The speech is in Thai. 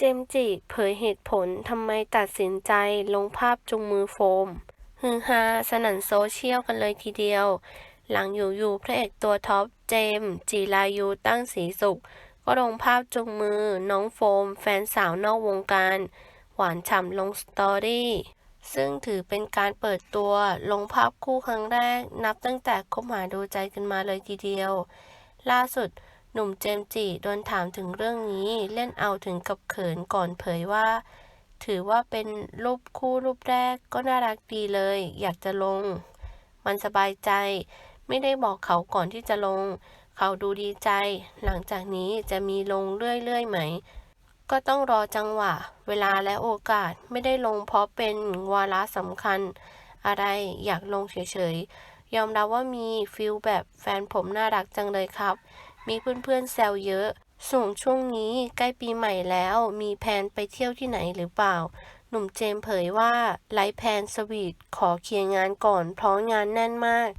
เจมจิเผยเหตุผลทำไมตัดสินใจลงภาพจุงมือโฟม ฮือฮาสนั่นโซเชียลกันเลยทีเดียว หลังอยู่ๆพระเอกตัวท็อปเจมจีรายุตั้งสีสุข ก็ลงภาพจุงมือน้องโฟม แฟนสาวนอกวงการ หวานฉ่ำลงสตอรี่ซึ่งถือเป็นการเปิดตัวลงภาพคู่ครั้งแรก นับตั้งแต่คบหาดูใจกันมาเลยทีเดียว ล่าสุด หนุ่มเจมจิโดนถามถึงเรื่องนี้เล่นเอาถึงกับเขินก่อนเผยว่า ถือว่าเป็นรูปคู่รูปแรกก็น่ารักดีเลย อยากจะลง มันสบายใจ ไม่ได้บอกเขาก่อนที่จะลง เขาดูดีใจ หลังจากนี้จะมีลงเรื่อยๆไหม ก็ต้องรอจังหวะ เวลาและโอกาสไม่ได้ลงเพราะเป็นวาระสำคัญ อะไรอยากลงเฉยๆยอมรับว่ามีฟิลแบบแฟนผมน่ารักจังเลยครับ มีเพื่อนๆแซวเยอะ ส่งช่วงนี้ใกล้ปีใหม่แล้ว มีแผนไปเที่ยวที่ไหนหรือเปล่า หนุ่มเจมเผยว่าไลฟ์แพนสวีทขอเคลียร์งานก่อนเพราะงานแน่นมาก